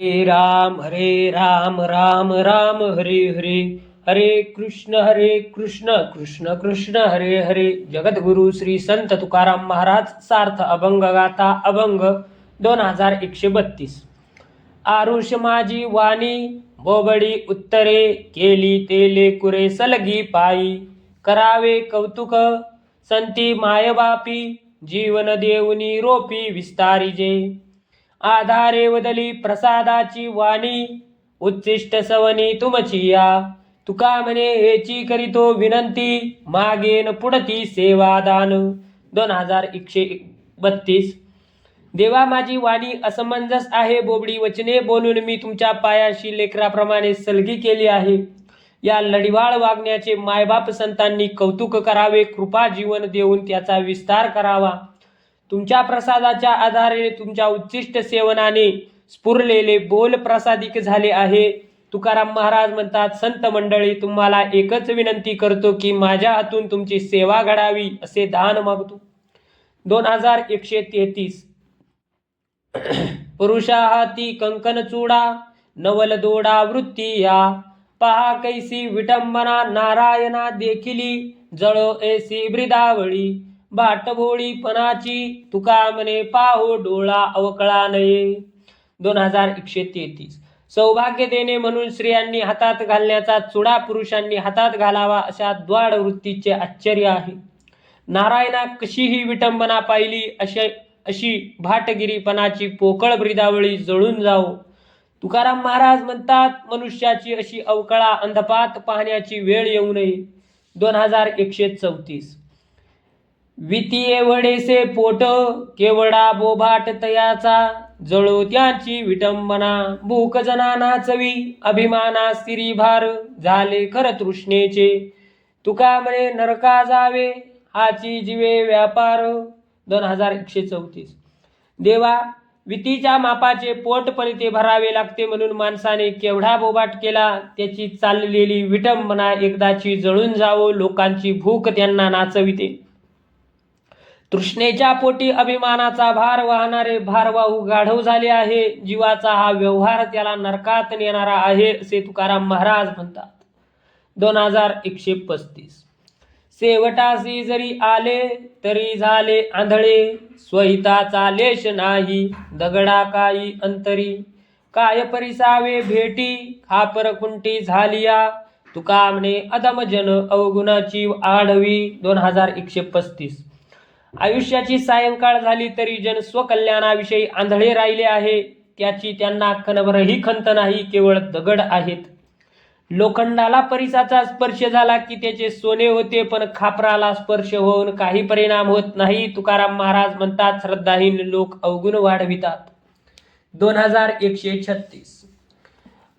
हरे राम हरे राम राम राम हरे हरे हरे कृष्ण हरे कृष्ण कृष्ण कृष्ण हरे हरे। जगद्गुरु श्री संत तुकाराम महाराज सार्थ अभंग गाथा अभंग दोन हजार एकशे बत्तीस. आरुष माझी वाणी बोबडी उत्तरे केली तेले कुरे सलगी पायी. करावे कौतुक संती मायबापी जीवन देऊनी रोपी विस्तारिजे. आधारे वदली प्रसादाची वाणी. उच्चिष्ट सवनी तुमची या तुका म्हणे हेची करीतो विनंती. मागेन पुढती सेवादान. दोन हजार एकशे बत्तीस. देवा माझी वाणी असमंजस आहे. बोबडी वचने बोलून मी तुमच्या पायाशी लेकराप्रमाणे सलगी केली आहे. या लढिवाळ वागण्याचे मायबाप संतांनी कौतुक करावे. कृपा जीवन देऊन त्याचा विस्तार करावा. तुमच्या प्रसादाच्या आधारे तुमच्या उच्चिष्ट सेवनाने स्फुरलेले बोल प्रसादिक झाले आहे. तुकाराम महाराज म्हणतात संत मंडळी तुम्हाला एकच विनंती करतो की माझ्या हातून तुमची सेवा घडावी असे दान मागतो. दोन हजार एकशे तेहतीस. पुरुषा हाती कंकन चुडा नवल दोडा वृत्ती या. पहा कैसी विटंबना नारायणा देखिली जळो ऐसी ब्रिदावळी बाटभोळीपणाची तुका म्हणे पाहो डोळा अवकळा नये. दोन हजार एकशे तेहतीस. सौभाग्य देणे म्हणून स्त्रियांनी हातात घालण्याचा चुडा पुरुषांनी हातात घालावा अशा द्वाड वृत्तीचे आश्चर्य आहे. नारायणा कशीही विटंबना पाहिली अशी अशी भाटगिरीपणाची पोकळ ब्रिदावळी जळून जाओ तुकाराम महाराज म्हणतात मनुष्याची अशी अवकळा अंधपात पाहण्याची वेळ येऊ नये. दोन हजार एकशे चौतीस. वितीये वडेसे पोट केवडा बोभाट तयाचा जळो त्याची विटंबना भूक जना नाचवी अभिमाना स्त्री भार झाले खर तृष्णेचे. तुका म्हणे नरका जावे हाची जीवे व्यापार दोन हजार एकशे चौतीस. देवा वितीच्या मापाचे पोट पण ते भरावे लागते म्हणून माणसाने केवढा बोबाट केला त्याची चाललेली विटंबना एकदाची जळून जावो लोकांची भूक त्यांना नाचविते. तृष्णेच्या पोटी अभिमानाचा भार वाहणारे भारवाहू गाढव झाले आहे. जीवाचा हा व्यवहार त्याला नरकात नेणारा आहे असे तुकाराम महाराज म्हणतात. दोन हजार एकशे पस्तीस. सेवटासी जरी आले तरी झाले आंधळे. स्वहिताचा लेश नाही दगडा काही अंतरी. काय परिसावे भेटी खापर कुंटी झालिया. तुकामने अदमजन अवगुणाची आढवी दोन हजार एकशे पस्तीस. आयुष्याची सायंकाळ झाली तरी जन स्वकल्याणाविषयी आंधळे राहिले आहे. त्याची त्यांना कणभरही खंत नाही केवळ दगड आहेत. लोखंडाला परिसाचा स्पर्श झाला की त्याचे सोने होते पण खापराला स्पर्श होऊन काही परिणाम होत नाही. तुकाराम महाराज म्हणतात श्रद्धाहीन लोक अवगुण वाढवितात. दोन हजार एकशे छत्तीस.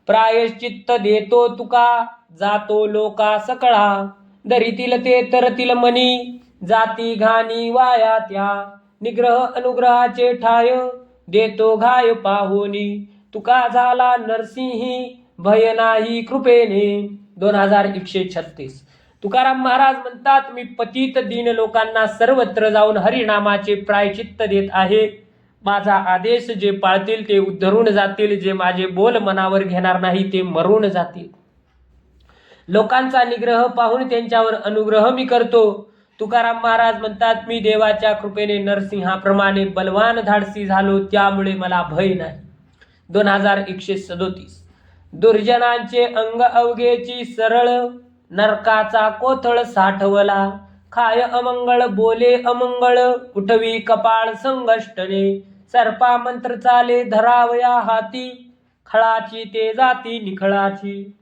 प्रायश्चित्त देतो तुका जातो लोका सकळा. दरीतील ते तरतील मनी. जाती घाणी वाया त्या. निग्रह अनुग्रहाचे ठाय देतो घाय पाहुनी तुका झाला नरसिंही भय नाही कृपेने. दोन हजार एकशे छत्तीस. तुकाराम महाराज म्हणतात मी पतित दीन लोकांना सर्वत्र जाऊन हरिनामाचे प्रायचित्त देत आहे. माझा आदेश जे पाळतील ते उद्धरून जातील. जे माझे बोल मनावर घेणार नाही ते मरून जातील. लोकांचा निग्रह पाहून त्यांच्यावर अनुग्रह मी करतो. तुकाराम महाराज म्हणतात मी देवाच्या कृपेने नरसिंहाप्रमाणे बलवान धाडसी झालो त्यामुळे मला भय नाही. दोन हजार एकशे सदोतीस. दुर्जनांचे अंग अवघेची सरळ नरकाचा कोथळ साठवला. खाय अमंगळ बोले अमंगळ उठवी कपाळ संघष्टने. सर्पा मंत्र चाले धरावया हाती. खळाची ते जाती निखळाची.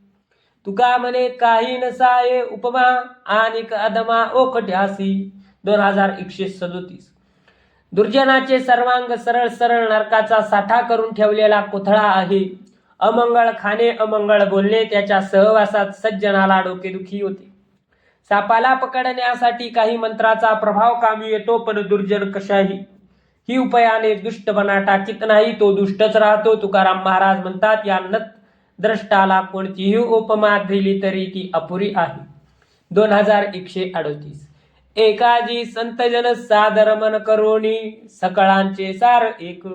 तुका म्हणे काही नसाये उपमा आणि अदमा ओखट्यासी दोन हजार एकशे सदोतीस. दुर्जनाचे सर्वांग सरळ सरळ नरकाचा साठा करून ठेवलेला कोथळा आहे. अमंगळ खाणे अमंगळ बोलणे त्याच्या सहवासात सज्जनाला डोकेदुखी होते. सापाला पकडण्यासाठी काही मंत्राचा प्रभाव कामी येतो पण दुर्जन कशाही? ही उपायाने दुष्टपणा टाकीत नाही तो दुष्टच राहतो. तुकाराम महाराज म्हणतात या नत द्रष्टाला कोणतीही उपमा दिली तरी ती अपुरी आहे. दोन हजार एकशे अडतीस. एकाजी संतजन सादर मन करोणी सकळांचे सार एक.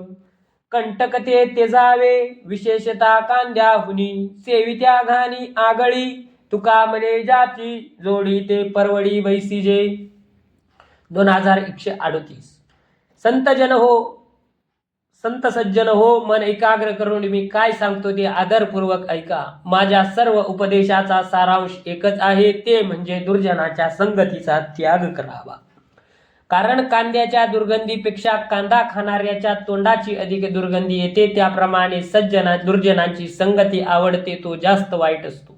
कंटकते तेजावे विशेषता कांद्याहुनी सेवित्या घाणी आगळी तुका म्हणे जाती जोडी ते परवडी वैसिजे. दोन हजार एकशे अडतीस. संतजन हो संत सज्जन हो मन एकाग्र करून मी काय सांगतो ते आदरपूर्वक ऐका. माझ्या सर्व उपदेशाचा सारांश एकच आहे ते म्हणजे दुर्जनाच्या संगतीचा त्याग करावा. कारण कांद्याच्या दुर्गंधीपेक्षा कांदा खाणाऱ्याच्या तोंडाची अधिक दुर्गंधी येते त्याप्रमाणे सज्जना दुर्जनांची संगती आवडते तो जास्त वाईट असतो.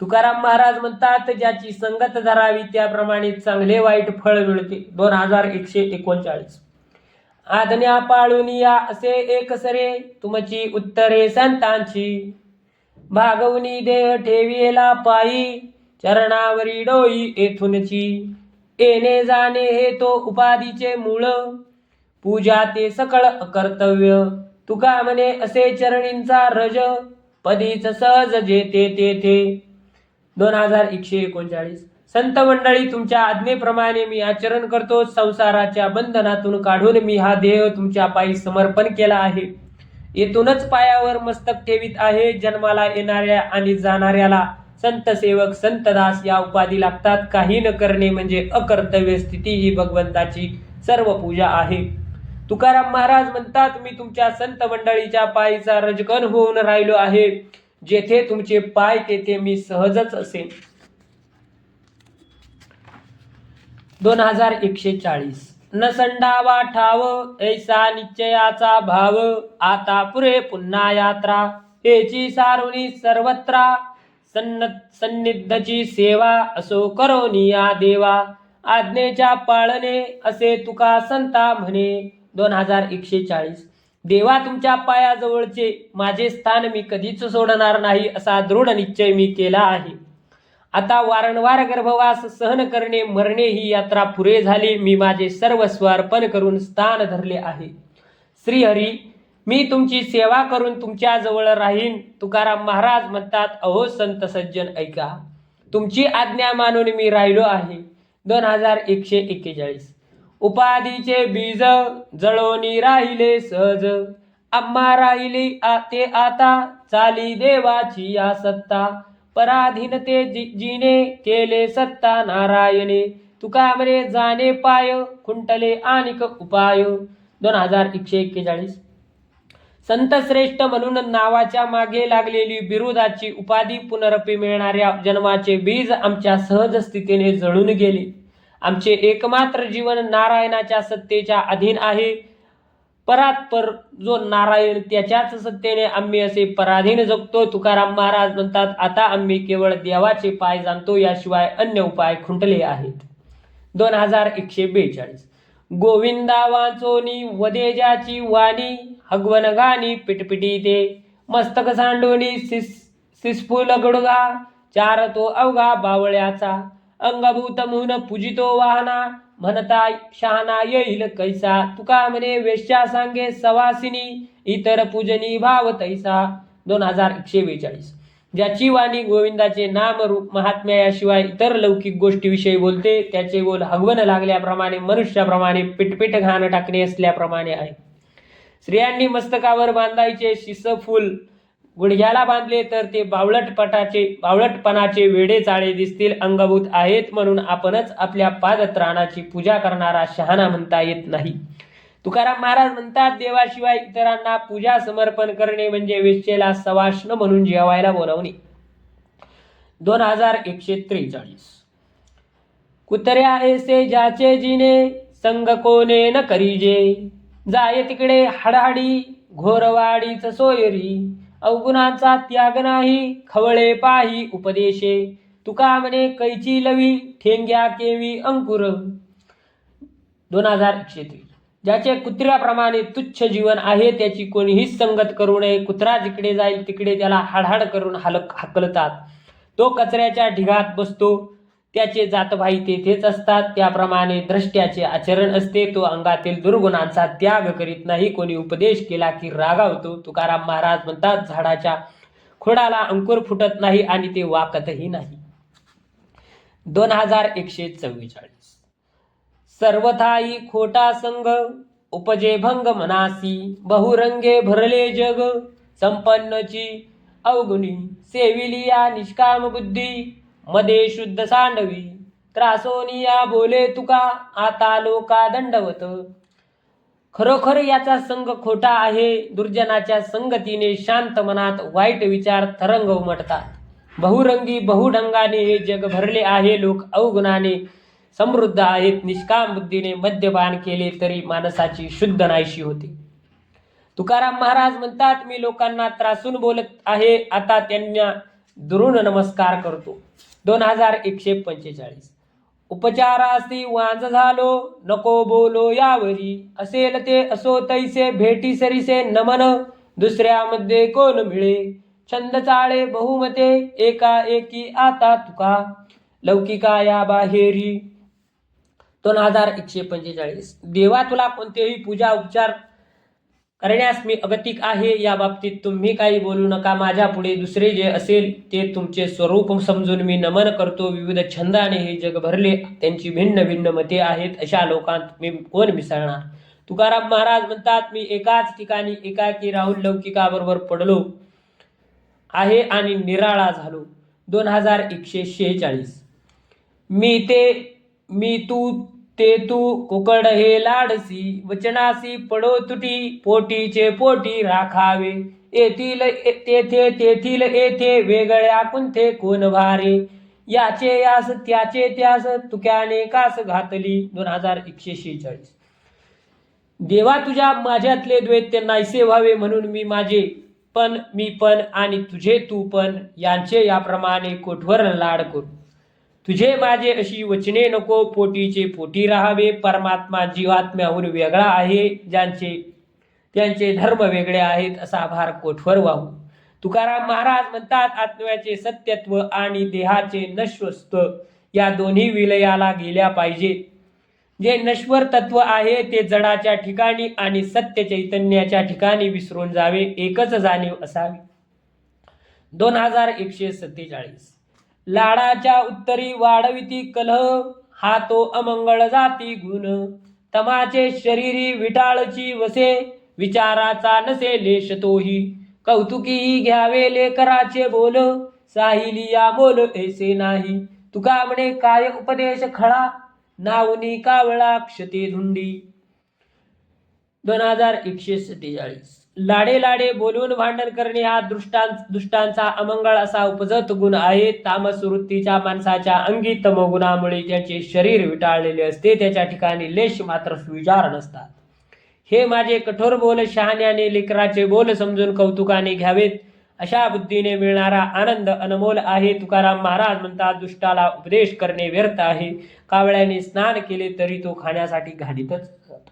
तुकाराम महाराज म्हणतात ज्याची संगत धरावी त्याप्रमाणे चांगले वाईट फळ मिळते. दोन हजार एकशे एकोणचाळीस. आज्ञा पाळून या असे एक सरे तुमची उत्तरे संतांची. भागवनी देह ठेविला पायी चरणावरी डोई येथूनची. येणे जाणे हे तो उपाधीचे मूळ पूजा ते सकळ कर्तव्य. तुका म्हणे असे चरणींचा रज पदीच सहज जेते तेथे. दोन हजार एकशे एकोणचाळीस. संत मंडळी तुमच्या आज्ञेप्रमाणे मी आचरण करतो. संसाराच्या बंधनातून काढून मी हा देह तुमच्या पायी समर्पण केला आहे. येथूनच पायावर मस्तक ठेवीत आहे. जन्माला येणाऱ्या आणि जाणाऱ्याला संत सेवक संतदास या उपाधी लागतात. काही न करणे म्हणजे अकर्तव्य स्थिती ही भगवंताची सर्व पूजा आहे. तुकाराम महाराज म्हणतात मी तुमच्या संत मंडळीच्या पायीचा रजकन होऊन राहिलो आहे. जेथे तुमचे पाय तेथे मी सहजच असेन. दोन हजार एकशे चाळीस. न संडावा ठाव ऐसा निश्चयाचा भाव आता पुरे पुन्हा यात्रा. हेची सारुणी सर्वत्रा सन्न सन्निद्धची सेवा असो करो निया देवा. आज्ञेच्या पाळणे असे तुका संता म्हणे. दोन हजार एकशे चाळीस. देवा तुमच्या पायाजवळचे माझे स्थान मी कधीच सोडणार नाही असा दृढ निश्चय मी केला आहे. आता वारंवार गर्भवास सहन करणे मरणे ही यात्रा पुरे झाली. मी माझे सर्वस्व अर्पण करून स्थान धरले आहे. श्रीहरी मी तुमची सेवा करून तुमच्याजवळ राहीन. तुकाराम महाराज म्हणतात अहो संत सज्जन ऐका. तुमची आज्ञा मानून मी राहिलो आहे. दोन हजार एकशे एक्केचाळीस. उपाधीचे बीज जळोनी राहिले सहज. आम्हा राहिली आ- ते आता. चाली देवाची या सत्ता. पराधीनते जी जिने केले सत्ता नारायणे. तुका म्हणे जाणे पाय खुंटले आणिक उपाय. दोन हजार एकशे एक्केचाळीस. संत श्रेष्ठ म्हणून नावाच्या मागे लागलेली बिरुदाची उपाधी पुनरपी मिळणाऱ्या जन्माचे बीज आमच्या सहज स्थितीने जळून गेले. आमचे एकमात्र जीवन नारायणाच्या सत्तेच्या अधीन आहे. परात्पर जो नारायण त्याच्याच सत्तेने आम्ही असे पराधीन जगतो तुकाराम महाराज म्हणतात आता आम्ही केवळ देवाचे पाय जाणतो याशिवाय अन्य उपाय खुंटले आहेत. दोन हजार एकशे बेचाळीस. गोविंदा वाचोनी वदेजाची वाणी हगवन गाणी पिटपिटी ते. मस्तक सांडोनी सिस सिस्फुल गडगा चार तो अवघा बावळ्याचा. अंगभूत मुन पूजितो वाहना म्हणता शहाणा येईल कैसा? तुका म्हणे वेश्या सांगे सवासिनी इतर पूजनी भाव तैसा. दोन हजार एकशे बेचाळीस. ज्याची वाणी गोविंदाचे नाम रूप महात्म्या याशिवाय इतर लौकिक गोष्टीविषयी बोलते त्याचे बोल हगवन लागल्याप्रमाणे मनुष्याप्रमाणे पिटपिट घाण टाकणे असल्याप्रमाणे आहे. स्त्रियांनी मस्तकावर बांधायचे शिसफूल गुडघ्याला बांधले तर ते बावळटपटाचे बावळटपणाचे वेडे चाळे दिसतील अंगभूत आहेत म्हणून आपणच आपल्या पादत्राणाची पूजा करणारा शहाणा म्हणता येत नाही. तुकाराम महाराज म्हणतात देवाशिवाय इतरांना पूजा समर्पण करणे म्हणजे वेश्येला सवाष्ण म्हणून जेवायला बोलावणे. दोन हजार एकशे त्रेचाळीस. कुत्र्या ऐसे ज्याचे जिने संग कोणे न करीजे. जाय तिकडे हाडाहाडी घोरवाडीच सोयरी. अवगुणाचा त्याग नाही खवळे पाही उपदेशे. तुका म्हणे कैची लवी ठेंग्या केवी अंकुर. दोन हजार एकशे त्रीस ज्याचे कुत्र्याप्रमाणे तुच्छ जीवन आहे त्याची कोणीही संगत करू नये. कुत्रा जिकडे जाईल तिकडे त्याला हाडहाड करून हलक हकलतात. तो कचऱ्याच्या ढिगात बसतो. त्याचे जातभाई तेथेच असतात. त्याप्रमाणे द्रष्ट्याचे आचरण असते. तो अंगातील दुर्गुणांचा त्याग करीत नाही. कोणी उपदेश केला की रागावतो. तुकाराम महाराज म्हणतात झाडाच्या खोडाला अंकुर फुटत नाही आणि ते वाकतही नाही. दोन हजार एकशे चव्वेचाळीस. सर्वथाई खोटा संग उपजे भंग मनासी. बहुरंगे भरले जग. संपन्नची अवगुणी. सेविलिया निष्काम बुद्धी. मध्ये शुद्ध सांडवी. त्रासोनिया बोले तुका आता लोका दंडवत. खरोखर याचा संग खोटा आहे दुर्जनाच्या संगतीने शांत मनात वाईट विचार तरंग उमटतात. बहुरंगी बहुढंगाने हे जग भरले आहे लोक अवगुणाने समृद्ध आहेत निष्काम बुद्धीने मद्यपान केले तरी माणसाची शुद्ध नाहीशी होते. तुकाराम महाराज म्हणतात मी लोकांना त्रासून बोलत आहे आता त्यांना दुरून नमस्कार करतो. दोन हजार एकशे पंचेचाळीस. उपचारासी वांज झालो नको बोलो यावरी. असेल ते असो तैसे भेटी सरीसे नमन. दुसऱ्यामध्ये कोण मिळे छंद चाळे बहुमते एका एकी आता तुका. लौकिका या बाहेरी. दोन हजार एकशे पंचेचाळीस. देवा तुला कोणतेही पूजा उपचार करण्यास मी अगतिक आहे. या बाबतीत तुम्ही काही बोलू नका. माझ्या पुढे दुसरे जे असेल ते तुमचे स्वरूप समजून मी नमन करतो. विविध छंदाने हे जग भरले. त्यांची भिन्न भिन्न मते आहेत. अशा लोकांत मी कोण मिसळणार? तुकाराम महाराज म्हणतात मी एकाच ठिकाणी एकाकी राहुल लौकिकाबरोबर पडलो आहे आणि निराळा झालो. दोन हजार एकशे शेहेचाळीस. मी ते मी तू ते तू कुकड हे लाडसी वचनासी पडो तुटी पोटीचे पोटी राखावे. येथील तेथे तेथील येथे वेगळ्या कुंथे कोण भारे? याचे यास त्याचे त्यास तुक्याने कास घातली? दोन हजार एकशे शेहेचाळीस. देवा तुझ्या माझ्यातले द्वैत नाहीसे व्हावे म्हणून मी माझे पण मी पण आणि तुझे तू पण यांचे याप्रमाणे कोठवर लाड करू? तुझे माझे अशी वचने नको पोटीचे पोटी राहावे. परमात्मा जीवात्म्याहून वेगळा आहे. ज्यांचे त्यांचे धर्म वेगळे आहेत असा भार कोठवर वाहू? तुकाराम महाराज म्हणतात आत्म्याचे सत्यत्व आणि देहाचे नश्वस्त या दोन्ही विलयाला गेल्या पाहिजे. जे नश्वर तत्व आहे ते जडाच्या ठिकाणी आणि सत्य चैतन्याच्या ठिकाणी विसरून जावे. एकच जाणीव असावी. दोन हजार एकशे सत्तेचाळीस. लाडाच्या उत्तरी वाढविती कलह हा तो अमंगळ जाती गुण. तमाचे शरीरी विटाळची वसे विचाराचा नसे लेश तोही. कौतुकीही घ्यावे लेकराचे बोल साहिलिया बोल ऐसे नाही. तुका म्हणे काय उपदेश खळा? नावनी कावळा क्षते धुंडी. दोन हजार एकशे सत्तेचाळीस. लाडे लाडे बोलून भांडण करणे हा दृष्टांत दुष्टांचा अमंगळ असा उपजत गुण आहे. तामस वृत्तीच्या माणसाच्या अंगी तमगुणामुळे ज्याचे शरीर विटाळलेले असते त्याच्या ठिकाणी लेश मात्र सुविचार नसतात. हे माझे कठोर बोल शहाण्याने लेकराचे बोल समजून कौतुकाने घ्यावेत. अशा बुद्धीने मिळणारा आनंद अनमोल आहे. तुकाराम महाराज म्हणतात दुष्टाला उपदेश करणे व्यर्थ आहे. कावळ्याने स्नान केले तरी तो खाण्यासाठी घाणीतच जातो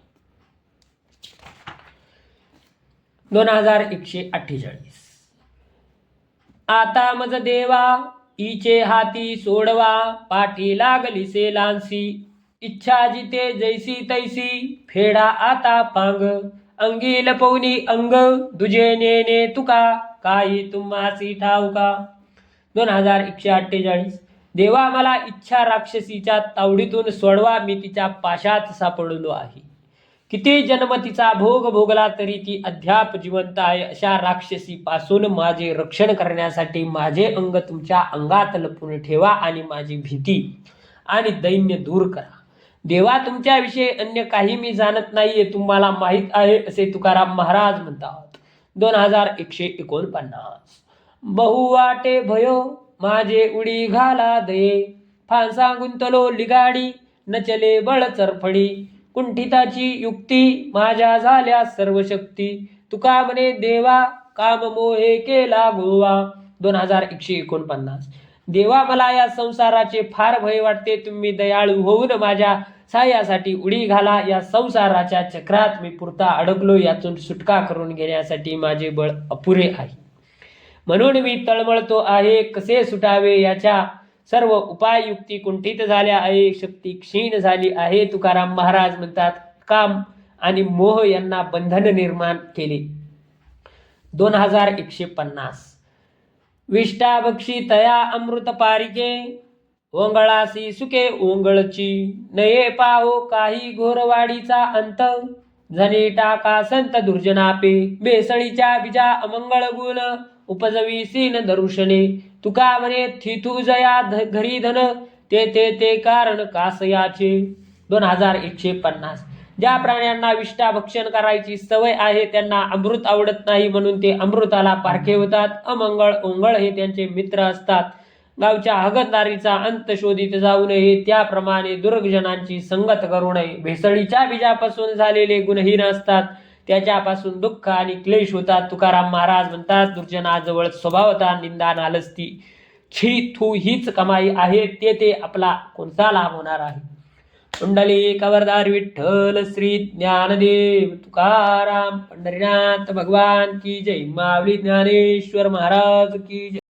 दोन हजार एकशे अठ्ठेचाळीस. आता मज देवा इचे हाती सोडवा पाठी लागली से लांसी. इच्छा जिते जैसी तैसी फेडा आता पांग. अंगी लपवणी अंग दुजे नेने तुका काही तुम्हासी ठाऊका. दोन हजार एकशे अठ्ठेचाळीस. देवा मला इच्छा राक्षसीच्या तावडीतून सोडवा मी तिच्या पाशात सापडलो आहे. किती जन्म तिचा भोग भोगला तरी ती अद्याप जिवंत आहे. अशा राक्षसीपासून माझे रक्षण करण्यासाठी माझे अंग तुमच्या अंगात लपून ठेवा आणि माझी भीती आणि दैन्य दूर करा. देवा तुमच्याविषयी अन्य काही मी जाणत नाहीये तुम्हाला माहीत आहे असे तुकाराम महाराज म्हणतात. दोन हजार एकशे एकोणपन्नास. बहुवाटे भयो माझे उडी घाला दे. फांसा गुंतलो लिगाडी नचले बळ चरफडी. कुंठिताची युक्ती माझ्या झाल्या सर्व शक्ती. तुका म्हणे देवा काम मोहे केला गोवा. दोन हजार एकशे एकोणपन्नास. देवा मला या संसाराचे फार भय वाटते. तुम्ही दयाळू होऊन माझ्या सहाय्यासाठी उडी घाला. या संसाराच्या चक्रात मी पुरता अडकलो. यातून सुटका करून घेण्यासाठी माझे बळ अपुरे आहे. म्हणून मी तळमळतो आहे. कसे सुटावे याच्या सर्व उपाय युक्ती कुंठित झाल्या आहे शक्ती क्षीण झाली आहे. तुकाराम महाराज म्हणतात काम आणि मोह यांना बंधन निर्माण केले. दोन हजार एकशे पन्नास. विष्टा बक्षी तया अमृत पारिके ओंगळासी सुके ओंगळची. नये पाहो काही घोरवाडीचा अंत झने टाका संत दुर्जनापे. बेसळीच्या बीजा अमंगळ गुण उपजवी सीन दरुषणे. तुका म्हणे थिथू जया ध- घरी धन ते ते ते कारण कासयाचे. दोन हजार एकशे पन्नास. ज्या प्राण्यांना विष्ठा भक्षण करायची सवय आहे त्यांना अमृत आवडत नाही म्हणून ते अमृताला पारखे होतात. अमंगळ ओंगळ हे त्यांचे मित्र असतात. गावच्या हगतदारीचा अंत शोधित जाऊ नये त्याप्रमाणे दुर्गजनांची संगत करू नये. भेसळीच्या बीजापासून झालेले गुणहीन असतात. त्याच्यापासून दुःख आणि क्लेश होतात. तुकाराम महाराज म्हणतात दुर्जनाजवळ स्वभावता निंदा नालस्ती छी थू हीच कमाई आहे ते ते आपला कोणता लाभ होणार आहे? कुंडली कवरदार विठ्ठल श्री ज्ञानदेव तुकाराम पंढरीनाथ भगवान की जय. मावली ज्ञानेश्वर महाराज की जय.